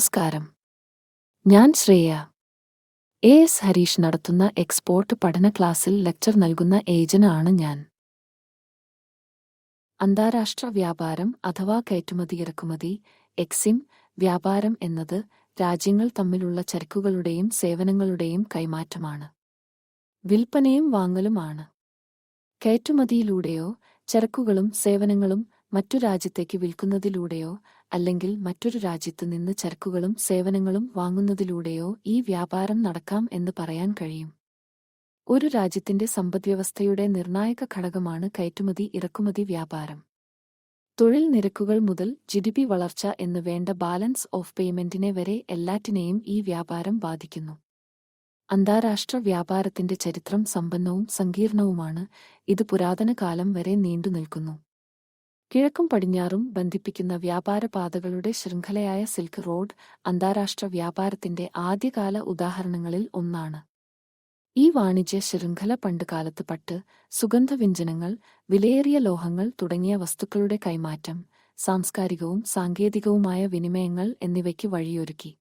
നമസ്കാരം. ഞാൻ Shreya. A. S. Harish നടത്തുന്ന എക്സ്പോർട്ട് പഠന ക്ലാസ്സിൽ ലെക്ചർ നൽകുന്ന ഏജനാണ് ഞാൻ. അന്താരാഷ്ട്ര വ്യാപാരം അഥവാ കയറ്റുമതി ഇറക്കുമതി എക്സിം വ്യാപാരം എന്നത് രാജ്യങ്ങൾ തമ്മിലുള്ള ചരക്കുകളുടെയും സേവനങ്ങളുടെയും കൈമാറ്റമാണ്. വിൽപ്പനയും വാങ്ങലുമാണ് കയറ്റുമതിയിലൂടെയോ ചരക്കുകളും സേവനങ്ങളും മറ്റു രാജ്യത്തേക്ക് വിൽക്കുന്നതിലൂടെയോ അല്ലെങ്കിൽ മറ്റൊരു രാജ്യത്തു നിന്ന് ചരക്കുകളും സേവനങ്ങളും വാങ്ങുന്നതിലൂടെയോ ഈ വ്യാപാരം നടക്കാം എന്ന് പറയാൻ കഴിയും. ഒരു രാജ്യത്തിന്റെ സമ്പദ്വ്യവസ്ഥയുടെ നിർണായക ഘടകമാണ് കയറ്റുമതി ഇറക്കുമതി വ്യാപാരം. തൊഴിൽ നിരക്കുകൾ മുതൽ ജിഡിപി വളർച്ച എന്ന് വേണ്ട ബാലൻസ് ഓഫ് പേയ്മെന്റിനെ വരെ എല്ലാറ്റിനെയും ഈ വ്യാപാരം ബാധിക്കുന്നു. അന്താരാഷ്ട്ര വ്യാപാരത്തിന്റെ ചരിത്രം സമ്പന്നവും സങ്കീർണവുമാണ്. ഇത് പുരാതന കാലം വരെ നീണ്ടുനിൽക്കുന്നു. കിഴക്കും പടിഞ്ഞാറും ബന്ധിപ്പിക്കുന്ന വ്യാപാരപാതകളുടെ ശൃംഖലയായ സിൽക്ക് റോഡ് അന്താരാഷ്ട്ര വ്യാപാരത്തിന്റെ ആദ്യകാല ഉദാഹരണങ്ങളിൽ ഒന്നാണ്. ഈ വാണിജ്യ ശൃംഖല പണ്ടുകാലത്ത് പട്ട് സുഗന്ധവ്യഞ്ജനങ്ങൾ വിലയേറിയ ലോഹങ്ങൾ തുടങ്ങിയ വസ്തുക്കളുടെ കൈമാറ്റം സാംസ്കാരികവും സാങ്കേതികവുമായ വിനിമയങ്ങൾ എന്നിവയ്ക്ക് വഴിയൊരുക്കി.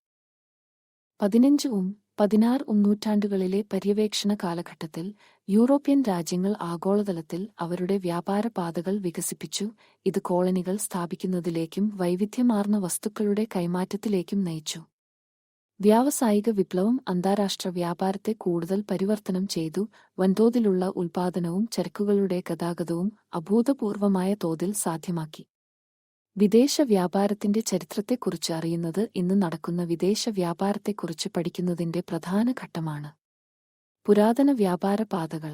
പതിനഞ്ചും പതിനാറും നൂറ്റാണ്ടുകളിലെ പര്യവേക്ഷണ കാലഘട്ടത്തിൽ യൂറോപ്യൻ രാജ്യങ്ങൾ ആഗോളതലത്തിൽ അവരുടെ വ്യാപാര പാതകൾ വികസിപ്പിച്ചു. ഇത് കോളനികൾ സ്ഥാപിക്കുന്നതിലേക്കും വൈവിധ്യമാർന്ന വസ്തുക്കളുടെ കൈമാറ്റത്തിലേക്കും നയിച്ചു. വ്യാവസായിക വിപ്ലവം അന്താരാഷ്ട്ര വ്യാപാരത്തെ കൂടുതൽ പരിവർത്തനം ചെയ്തു. വൻതോതിലുള്ള ഉൽപാദനവും ചരക്കുകളുടെ ഗതാഗതവും അഭൂതപൂർവമായ തോതിൽ സാധ്യമാക്കി. വിദേശ വ്യാപാരത്തിന്റെ ചരിത്രത്തെക്കുറിച്ച് അറിയുന്നത് ഇന്ന് നടക്കുന്ന വിദേശ വ്യാപാരത്തെക്കുറിച്ച് പഠിക്കുന്നതിന്റെ പ്രധാന ഘട്ടമാണ്. പുരാതന വ്യാപാര പാതകൾ.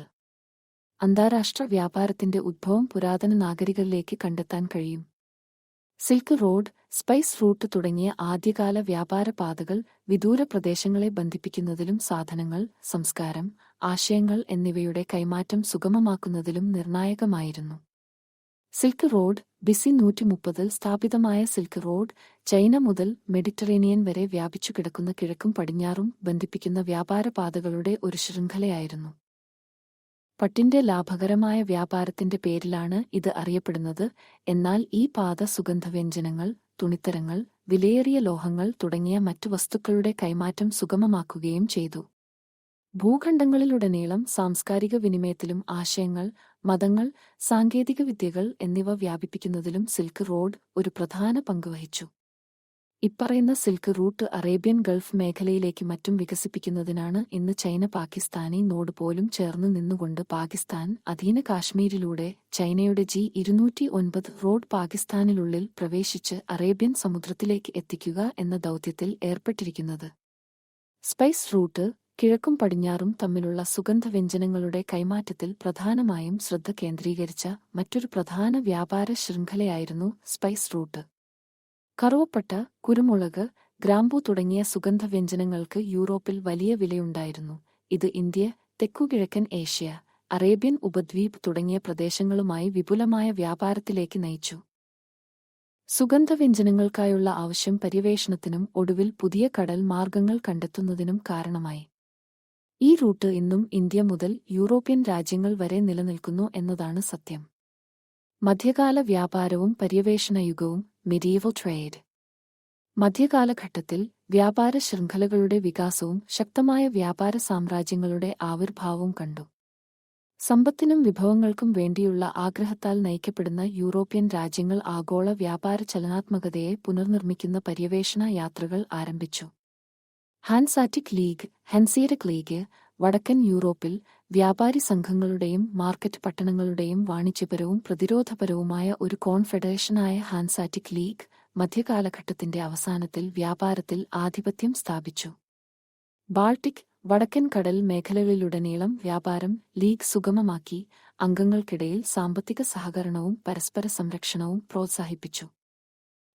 അന്താരാഷ്ട്ര വ്യാപാരത്തിന്റെ ഉദ്ഭവം പുരാതന നാഗരികളിലേക്ക് കണ്ടെത്താൻ കഴിയും. സിൽക്ക് റോഡ് സ്പൈസ് റൂട്ട് തുടങ്ങിയ ആദ്യകാല വ്യാപാര പാതകൾ വിദൂര പ്രദേശങ്ങളെ ബന്ധിപ്പിക്കുന്നതിലും സാധനങ്ങൾ സംസ്കാരം ആശയങ്ങൾ എന്നിവയുടെ കൈമാറ്റം സുഗമമാക്കുന്നതിലും നിർണായകമായിരുന്നു. സിൽക്ക് റോഡ് ബിസി നൂറ്റി മുപ്പതിൽ സ്ഥാപിതമായ സിൽക്ക് റോഡ് ചൈന മുതൽ മെഡിറ്ററേനിയൻ വരെ വ്യാപിച്ചു കിടക്കുന്ന കിഴക്കും പടിഞ്ഞാറും ബന്ധിപ്പിക്കുന്ന വ്യാപാരപാതകളുടെ ഒരു ശൃംഖലയായിരുന്നു. പട്ടിന്റെ ലാഭകരമായ വ്യാപാരത്തിന്റെ പേരിലാണ് ഇത് അറിയപ്പെടുന്നത്. എന്നാൽ ഈ പാത സുഗന്ധവ്യഞ്ജനങ്ങൾ തുണിത്തരങ്ങൾ വിലയേറിയ ലോഹങ്ങൾ തുടങ്ങിയ മറ്റു വസ്തുക്കളുടെ കൈമാറ്റം സുഗമമാക്കുകയും ചെയ്തു. ഭൂഖണ്ഡങ്ങളിലുടനീളം സാംസ്കാരിക വിനിമയത്തിലും ആശയങ്ങൾ മതങ്ങൾ സാങ്കേതിക വിദ്യകൾ എന്നിവ വ്യാപിപ്പിക്കുന്നതിലും സിൽക്ക് റോഡ് ഒരു പ്രധാന പങ്ക് വഹിച്ചു. ഇപ്പറയുന്ന സിൽക്ക് റൂട്ട് അറേബ്യൻ ഗൾഫ് മേഖലയിലേക്ക് മറ്റും വികസിപ്പിക്കുന്നതിനാണ് ഇന്ന് ചൈന പാകിസ്ഥാനി നോട് പോലും ചേർന്ന് നിന്നുകൊണ്ട് പാകിസ്ഥാൻ അധീന കാശ്മീരിലൂടെ ചൈനയുടെ ജി ഇരുന്നൂറ്റി ഒൻപത് റോഡ് പാകിസ്ഥാനിനുള്ളിൽ പ്രവേശിച്ച് അറേബ്യൻ സമുദ്രത്തിലേക്ക് എത്തിക്കുക എന്ന ദൗത്യത്തിൽ ഏർപ്പെട്ടിരിക്കുന്നത്. സ്പൈസ് റൂട്ട് കിഴക്കും പടിഞ്ഞാറും തമ്മിലുള്ള സുഗന്ധവ്യഞ്ജനങ്ങളുടെ കൈമാറ്റത്തിൽ പ്രധാനമായും ശ്രദ്ധ കേന്ദ്രീകരിച്ച മറ്റൊരു പ്രധാന വ്യാപാര ശൃംഖലയായിരുന്നു സ്പൈസ് റൂട്ട്. കറുവപ്പട്ട കുരുമുളക് ഗ്രാമ്പൂ തുടങ്ങിയ സുഗന്ധവ്യഞ്ജനങ്ങൾക്ക് യൂറോപ്പിൽ വലിയ വിലയുണ്ടായിരുന്നു. ഇത് ഇന്ത്യ തെക്കുകിഴക്കൻ ഏഷ്യ അറേബ്യൻ ഉപദ്വീപ് തുടങ്ങിയ പ്രദേശങ്ങളുമായി വിപുലമായ വ്യാപാരത്തിലേക്ക് നയിച്ചു. സുഗന്ധവ്യഞ്ജനങ്ങൾക്കായുള്ള ആവശ്യം പര്യവേഷണത്തിനും ഒടുവിൽ പുതിയ കടൽ മാർഗങ്ങൾ കണ്ടെത്തുന്നതിനും കാരണമായി. ഈ റൂട്ട് ഇന്നും ഇന്ത്യ മുതൽ യൂറോപ്യൻ രാജ്യങ്ങൾ വരെ നിലനിൽക്കുന്നു എന്നതാണ് സത്യം. മധ്യകാല വ്യാപാരവും പര്യവേഷണ യുഗവും മിഡീവൽ ട്രേഡ് മധ്യകാലഘട്ടത്തിൽ വ്യാപാര ശൃംഖലകളുടെ വികാസവും ശക്തമായ വ്യാപാര സാമ്രാജ്യങ്ങളുടെ ആവിർഭാവവും കണ്ടു. സമ്പത്തിനും വിഭവങ്ങൾക്കും വേണ്ടിയുള്ള ആഗ്രഹത്താൽ നയിക്കപ്പെടുന്ന യൂറോപ്യൻ രാജ്യങ്ങൾ ആഗോള വ്യാപാര ചലനാത്മകതയെ പുനർനിർമ്മിക്കുന്ന പര്യവേഷണ യാത്രകൾ ആരംഭിച്ചു. ഹാൻസാറ്റിക് ലീഗ് ഹൻസിയറ്റിക് ലീഗ് വടക്കൻ യൂറോപ്പിൽ വ്യാപാരി സംഘങ്ങളുടെയും മാർക്കറ്റ് പട്ടണങ്ങളുടെയും വാണിജ്യപരവും പ്രതിരോധപരവുമായ ഒരു കോൺഫെഡറേഷനായ ഹാൻസാറ്റിക് ലീഗ് മധ്യകാലഘട്ടത്തിന്റെ അവസാനത്തിൽ വ്യാപാരത്തിൽ ആധിപത്യം സ്ഥാപിച്ചു. ബാൾട്ടിക് വടക്കൻ കടൽ മേഖലകളിലുടനീളം വ്യാപാരം ലീഗ് സുഗമമാക്കി അംഗങ്ങൾക്കിടയിൽ സാമ്പത്തിക സഹകരണവും പരസ്പര സംരക്ഷണവും പ്രോത്സാഹിപ്പിച്ചു.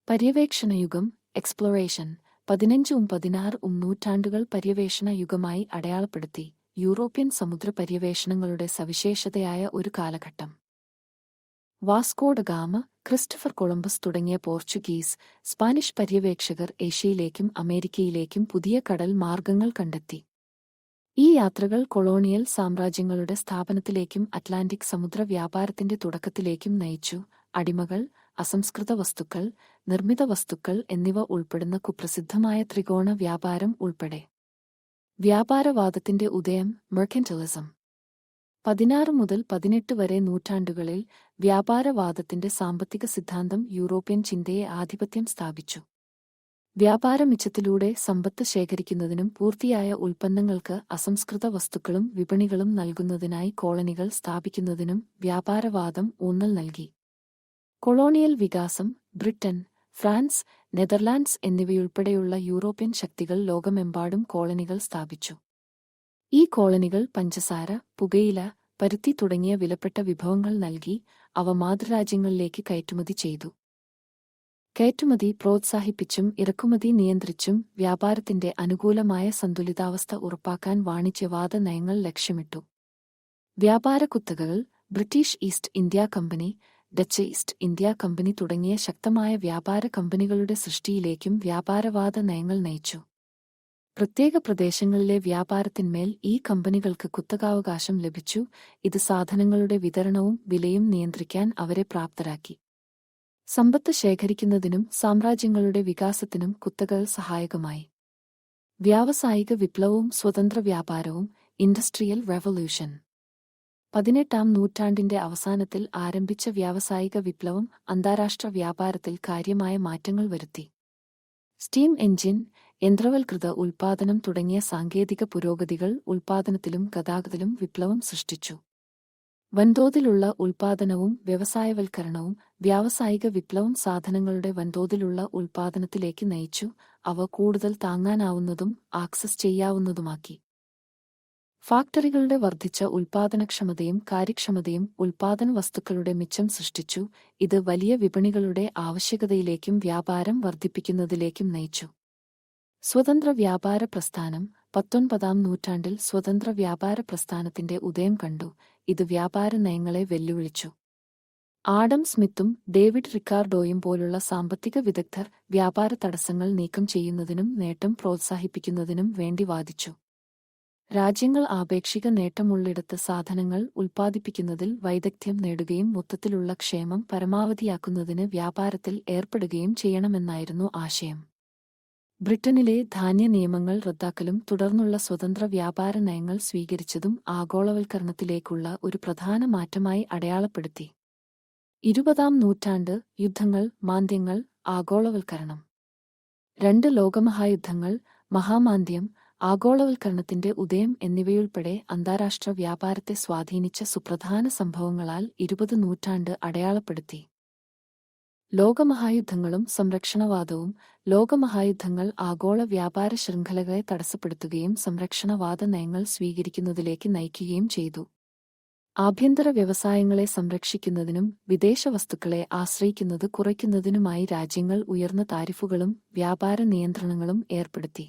പര്യവേക്ഷണയുഗം എക്സ്പ്ലോറേഷൻ പതിനഞ്ചും പതിനാറും നൂറ്റാണ്ടുകൾ പര്യവേഷണ യുഗമായി അടയാളപ്പെടുത്തി യൂറോപ്യൻ സമുദ്ര പര്യവേഷണങ്ങളുടെ സവിശേഷതയായ ഒരു കാലഘട്ടം. Vasco da Gama Christopher Columbus തുടങ്ങിയ പോർച്ചുഗീസ് സ്പാനിഷ് പര്യവേക്ഷകർ ഏഷ്യയിലേക്കും അമേരിക്കയിലേക്കും പുതിയ കടൽ മാർഗങ്ങൾ കണ്ടെത്തി. ഈ യാത്രകൾ കൊളോണിയൽ സാമ്രാജ്യങ്ങളുടെ സ്ഥാപനത്തിലേക്കും അറ്റ്ലാന്റിക് സമുദ്ര വ്യാപാരത്തിന്റെ തുടക്കത്തിലേക്കും നയിച്ചു. അടിമകൾ അസംസ്കൃത വസ്തുക്കൾ നിർമ്മിത വസ്തുക്കൾ എന്നിവ ഉൾപ്പെടുന്ന കുപ്രസിദ്ധമായ ത്രികോണ വ്യാപാരം ഉൾപ്പെടെ. വ്യാപാരവാദത്തിന്റെ ഉദയം മെർക്കന്റലിസം പതിനാറ് മുതൽ പതിനെട്ട് വരെ നൂറ്റാണ്ടുകളിൽ വ്യാപാരവാദത്തിന്റെ സാമ്പത്തിക സിദ്ധാന്തം യൂറോപ്യൻ ചിന്തയെ ആധിപത്യം സ്ഥാപിച്ചു. വ്യാപാരമിച്ചത്തിലൂടെ സമ്പത്ത് ശേഖരിക്കുന്നതിനും പൂർത്തിയായ ഉൽപ്പന്നങ്ങൾക്ക് അസംസ്കൃത വസ്തുക്കളും വിപണികളും നൽകുന്നതിനായി കോളനികൾ സ്ഥാപിക്കുന്നതിനും വ്യാപാരവാദം ഊന്നൽ നൽകി. കൊളോണിയൽ വികാസം ബ്രിട്ടൻ ഫ്രാൻസ് നെതർലാൻഡ്സ് എന്നിവയുൾപ്പെടെയുള്ള യൂറോപ്യൻ ശക്തികൾ ലോകമെമ്പാടും കോളനികൾ സ്ഥാപിച്ചു. ഈ കോളനികൾ പഞ്ചസാര പുകയില പരുത്തി തുടങ്ങിയ വിലപ്പെട്ട വിഭവങ്ങൾ നൽകി അവ മാതൃരാജ്യങ്ങളിലേക്ക് കയറ്റുമതി ചെയ്തു. കയറ്റുമതി പ്രോത്സാഹിപ്പിച്ചും ഇറക്കുമതി നിയന്ത്രിച്ചും വ്യാപാരത്തിന്റെ അനുകൂലമായ സന്തുലിതാവസ്ഥ ഉറപ്പാക്കാൻ വാണിജ്യവാദ നയങ്ങൾ ലക്ഷ്യമിട്ടു. വ്യാപാര കുത്തകകൾ British East India company Dutch East India company തുടങ്ങിയ ശക്തമായ വ്യാപാര കമ്പനികളുടെ സൃഷ്ടിയിലേക്കും വ്യാപാരവാദ നയങ്ങൾ നയിച്ചു. പ്രത്യേക പ്രദേശങ്ങളിലെ വ്യാപാരത്തിന്മേൽ ഈ കമ്പനികൾക്ക് കുത്തകാവകാശം ലഭിച്ചു. ഇത് സാധനങ്ങളുടെ വിതരണവും വിലയും നിയന്ത്രിക്കാൻ അവരെ പ്രാപ്തരാക്കി. സമ്പത്ത് ശേഖരിക്കുന്നതിനും സാമ്രാജ്യങ്ങളുടെ വികാസത്തിനും കുത്തകൾ സഹായകമായി. വ്യാവസായിക വിപ്ലവവും സ്വതന്ത്ര വ്യാപാരവും ഇൻഡസ്ട്രിയൽ റെവല്യൂഷൻ. പതിനെട്ടാം നൂറ്റാണ്ടിന്റെ അവസാനത്തിൽ ആരംഭിച്ച വ്യാവസായിക വിപ്ലവം അന്താരാഷ്ട്ര വ്യാപാരത്തിൽ കാര്യമായ മാറ്റങ്ങൾ വരുത്തി. സ്റ്റീം എഞ്ചിൻ യന്ത്രവൽകൃത ഉൽപാദനം തുടങ്ങിയ സാങ്കേതിക പുരോഗതികൾ ഉൽപാദനത്തിലും ഗതാഗതത്തിലും വിപ്ലവം സൃഷ്ടിച്ചു. വൻതോതിലുള്ള ഉൽപാദനവും വ്യവസായവൽക്കരണവും വ്യാവസായിക വിപ്ലവം സാധനങ്ങളുടെ വൻതോതിലുള്ള ഉൽപാദനത്തിലേക്ക് നയിച്ചു. അവ കൂടുതൽ താങ്ങാനാവുന്നതും ആക്സസ് ചെയ്യാവുന്നതുമാക്കി. ഫാക്ടറികളുടെ വർദ്ധിച്ച ഉൽപാദനക്ഷമതയും കാര്യക്ഷമതയും ഉൽപാദന വസ്തുക്കളുടെ മിച്ചം സൃഷ്ടിച്ചു. ഇത് വലിയ വിപണികളുടെ ആവശ്യകതയിലേക്കും വ്യാപാരം വർദ്ധിപ്പിക്കുന്നതിലേക്കും നയിച്ചു. സ്വതന്ത്ര വ്യാപാര പ്രസ്ഥാനം പത്തൊൻപതാം നൂറ്റാണ്ടിൽ സ്വതന്ത്ര വ്യാപാര പ്രസ്ഥാനത്തിന്റെ ഉദയം കണ്ടു. ഇത് വ്യാപാര നയങ്ങളെ വെല്ലുവിളിച്ചു. ആഡം സ്മിത്തും ഡേവിഡ് റിക്കാർഡോയും പോലുള്ള സാമ്പത്തിക വിദഗ്ധർ വ്യാപാര തടസ്സങ്ങൾ നീക്കം ചെയ്യുന്നതിനും നേട്ടം പ്രോത്സാഹിപ്പിക്കുന്നതിനും വേണ്ടി വാദിച്ചു. രാജ്യങ്ങൾ ആപേക്ഷിക നേട്ടമുള്ളിടത്ത് സാധനങ്ങൾ ഉൽപ്പാദിപ്പിക്കുന്നതിൽ വൈദഗ്ധ്യം നേടുകയും മൊത്തത്തിലുള്ള ക്ഷേമം പരമാവധിയാക്കുന്നതിന് വ്യാപാരത്തിൽ ഏർപ്പെടുകയും ചെയ്യണമെന്നായിരുന്നു ആശയം. ബ്രിട്ടനിലെ ധാന്യ നിയമങ്ങൾ റദ്ദാക്കലും തുടർന്നുള്ള സ്വതന്ത്ര വ്യാപാര നയങ്ങൾ സ്വീകരിച്ചതും ആഗോളവൽക്കരണത്തിലേക്കുള്ള ഒരു പ്രധാന മാറ്റമായി അടയാളപ്പെടുത്തി. ഇരുപതാം നൂറ്റാണ്ട് യുദ്ധങ്ങൾ മാന്ദ്യങ്ങൾ ആഗോളവൽക്കരണം. രണ്ട് ലോകമഹായുദ്ധങ്ങൾ മഹാമാന്ദ്യം ആഗോളവൽക്കരണത്തിന്റെ ഉദയം എന്നിവയുൾപ്പെടെ അന്താരാഷ്ട്ര വ്യാപാരത്തെ സ്വാധീനിച്ച സുപ്രധാന സംഭവങ്ങളാൽ ഇരുപത് നൂറ്റാണ്ട് അടയാളപ്പെടുത്തി. ലോകമഹായുദ്ധങ്ങളും സംരക്ഷണവാദവും ലോകമഹായുദ്ധങ്ങൾ ആഗോള വ്യാപാര ശൃംഖലകളെ തടസ്സപ്പെടുത്തുകയും സംരക്ഷണവാദ നയങ്ങൾ സ്വീകരിക്കുന്നതിലേക്ക് നയിക്കുകയും ചെയ്തു. ആഭ്യന്തര വ്യവസായങ്ങളെ സംരക്ഷിക്കുന്നതിനും വിദേശ വസ്തുക്കളെ ആശ്രയിക്കുന്നത് കുറയ്ക്കുന്നതിനുമായി രാജ്യങ്ങൾ ഉയർന്ന താരിഫുകളും വ്യാപാര നിയന്ത്രണങ്ങളും ഏർപ്പെടുത്തി.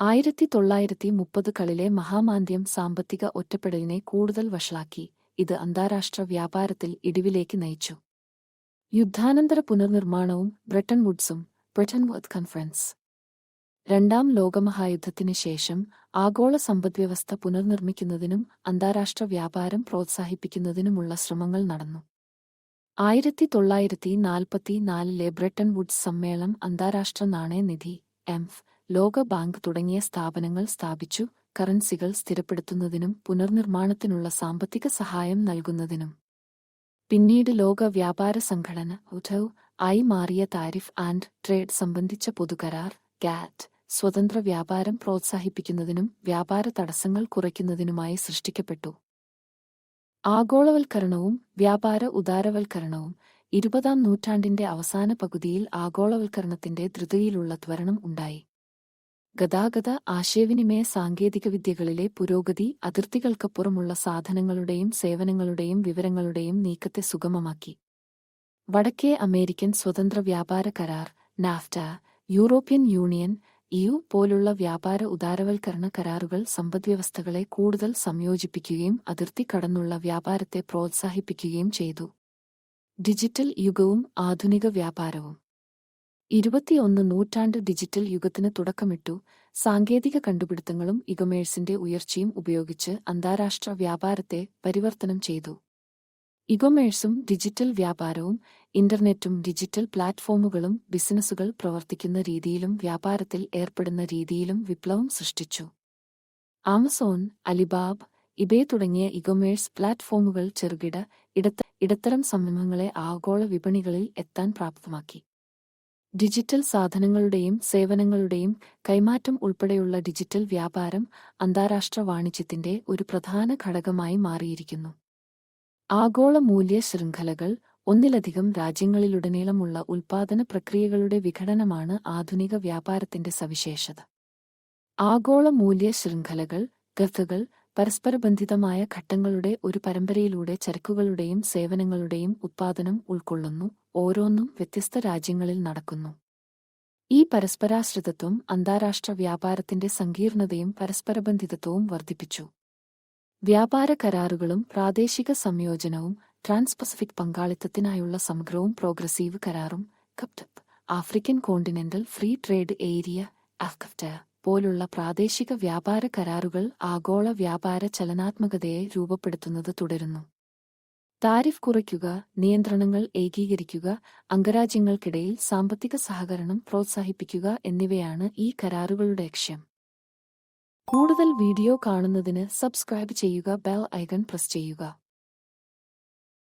ആയിരത്തി തൊള്ളായിരത്തി മുപ്പതുകളിലെ മഹാമാന്ദ്യം സാമ്പത്തിക ഒറ്റപ്പെടലിനെ കൂടുതൽ വഷളാക്കി. ഇത് അന്താരാഷ്ട്ര വ്യാപാരത്തിൽ ഇടിവിലേക്ക് നയിച്ചു. യുദ്ധാനന്തര പുനർനിർമ്മാണവും ബ്രിട്ടൻ വുഡ്സും ബ്രിട്ടൻ വുഡ് കോൺഫറൻസ്. രണ്ടാം ലോകമഹായുദ്ധത്തിന് ശേഷം ആഗോള സമ്പദ്വ്യവസ്ഥ പുനർനിർമ്മിക്കുന്നതിനും അന്താരാഷ്ട്ര വ്യാപാരം പ്രോത്സാഹിപ്പിക്കുന്നതിനുമുള്ള ശ്രമങ്ങൾ നടന്നു. ആയിരത്തി തൊള്ളായിരത്തി നാൽപ്പത്തി നാലിലെ ബ്രിട്ടൻ വുഡ്സ് സമ്മേളനം അന്താരാഷ്ട്ര നാണയനിധി എംഫ് ലോക ബാങ്ക് തുടങ്ങിയ സ്ഥാപനങ്ങൾ സ്ഥാപിച്ചു കറൻസികൾ സ്ഥിരപ്പെടുത്തുന്നതിനും പുനർനിർമ്മാണത്തിനുള്ള സാമ്പത്തിക സഹായം നൽകുന്നതിനും. പിന്നീട് ലോക വ്യാപാര സംഘടന ഉഠൌ ആയി മാറിയ താരിഫ് ആൻഡ് ട്രേഡ് സംബന്ധിച്ച പൊതുകരാർ ഗാറ്റ് സ്വതന്ത്ര വ്യാപാരം പ്രോത്സാഹിപ്പിക്കുന്നതിനും വ്യാപാര തടസ്സങ്ങൾ കുറയ്ക്കുന്നതിനുമായി സൃഷ്ടിക്കപ്പെട്ടു. ആഗോളവൽക്കരണവും വ്യാപാര ഉദാരവൽക്കരണവും ഇരുപതാം നൂറ്റാണ്ടിന്റെ അവസാന പകുതിയിൽ ആഗോളവൽക്കരണത്തിന്റെ ധൃതിയിലുള്ള ത്വരണം ഉണ്ടായി. ഗതാഗത ആശയവിനിമയ സാങ്കേതികവിദ്യകളിലെ പുരോഗതി അതിർത്തികൾക്കപ്പുറമുള്ള സാധനങ്ങളുടെയും സേവനങ്ങളുടെയും വിവരങ്ങളുടെയും നീക്കത്തെ സുഗമമാക്കി. വടക്കേ അമേരിക്കൻ സ്വതന്ത്ര വ്യാപാര കരാർ നാഫ്റ്റ യൂറോപ്യൻ യൂണിയൻ ഇയു പോലുള്ള വ്യാപാര ഉദാരവൽക്കരണ കരാറുകൾ സമ്പദ്വ്യവസ്ഥകളെ കൂടുതൽ സംയോജിപ്പിക്കുകയും അതിർത്തി കടന്നുള്ള വ്യാപാരത്തെ പ്രോത്സാഹിപ്പിക്കുകയും ചെയ്തു. ഡിജിറ്റൽ യുഗവും ആധുനിക വ്യാപാരവും. ഇരുപത്തിയൊന്ന് നൂറ്റാണ്ട് ഡിജിറ്റൽ യുഗത്തിന് തുടക്കമിട്ടു. സാങ്കേതിക കണ്ടുപിടുത്തങ്ങളും ഇകൊമേഴ്സിന്റെ ഉയർച്ചയും ഉപയോഗിച്ച് അന്താരാഷ്ട്ര വ്യാപാരത്തെ പരിവർത്തനം ചെയ്തു. ഇകൊമേഴ്സും ഡിജിറ്റൽ വ്യാപാരവും ഇന്റർനെറ്റും ഡിജിറ്റൽ പ്ലാറ്റ്ഫോമുകളും ബിസിനസ്സുകൾ പ്രവർത്തിക്കുന്ന രീതിയിലും വ്യാപാരത്തിൽ ഏർപ്പെടുന്ന രീതിയിലും വിപ്ലവം സൃഷ്ടിച്ചു. ആമസോൺ അലിബാബ് ഇബേ തുടങ്ങിയ ഇകൊമേഴ്സ് പ്ലാറ്റ്ഫോമുകൾ ചെറുകിട ഇടത്തരം സംരംഭങ്ങളെ ആഗോള വിപണികളിൽ എത്താൻ പ്രാപ്തമാക്കി. ഡിജിറ്റൽ സാധനങ്ങളുടെയും സേവനങ്ങളുടെയും കൈമാറ്റം ഉൾപ്പെടെയുള്ള ഡിജിറ്റൽ വ്യാപാരം അന്താരാഷ്ട്ര വാണിജ്യത്തിന്റെ ഒരു പ്രധാന ഘടകമായി മാറിയിരിക്കുന്നു. ആഗോള മൂല്യ ശൃംഖലകൾ ഒന്നിലധികം രാജ്യങ്ങളിലുടനീളമുള്ള ഉൽപാദന പ്രക്രിയകളുടെ വിഘടനമാണ് ആധുനിക വ്യാപാരത്തിന്റെ സവിശേഷത. ആഗോള മൂല്യ ശൃംഖലകൾ ഗത്തുകൾ പരസ്പരബന്ധിതമായ ഘട്ടങ്ങളുടെ ഒരു പരമ്പരയിലൂടെ ചരക്കുകളുടെയും സേവനങ്ങളുടെയും ഉത്പാദനം ഉൾക്കൊള്ളുന്നു. ഓരോന്നും വ്യത്യസ്ത രാജ്യങ്ങളിൽ നടക്കുന്നു. ഈ പരസ്പരാശ്രിതത്വം അന്താരാഷ്ട്ര വ്യാപാരത്തിന്റെ സങ്കീർണതയും പരസ്പരബന്ധിതത്വവും വർദ്ധിപ്പിച്ചു. വ്യാപാര കരാറുകളും പ്രാദേശിക സംയോജനവും ട്രാൻസ് പസഫിക് പങ്കാളിത്തത്തിനായുള്ള സമഗ്രവും പ്രോഗ്രസീവ് കരാറും കപ്റ്റപ്പ് African continental free trade area അഫ്കഫ്റ്റ പോലുള്ള പ്രാദേശിക വ്യാപാര കരാറുകൾ ആഗോള വ്യാപാര ചലനാത്മകതയെ രൂപപ്പെടുത്തുന്നത് തുടരുന്നു. താരിഫ് കുറയ്ക്കുക നിയന്ത്രണങ്ങൾ ഏകീകരിക്കുക അംഗരാജ്യങ്ങൾക്കിടയിൽ സാമ്പത്തിക സഹകരണം പ്രോത്സാഹിപ്പിക്കുക എന്നിവയാണ് ഈ കരാറുകളുടെ ലക്ഷ്യം. കൂടുതൽ വീഡിയോ കാണുന്നതിന് സബ്സ്ക്രൈബ് ചെയ്യുക ബെൽ ഐക്കൺ പ്രസ് ചെയ്യുക.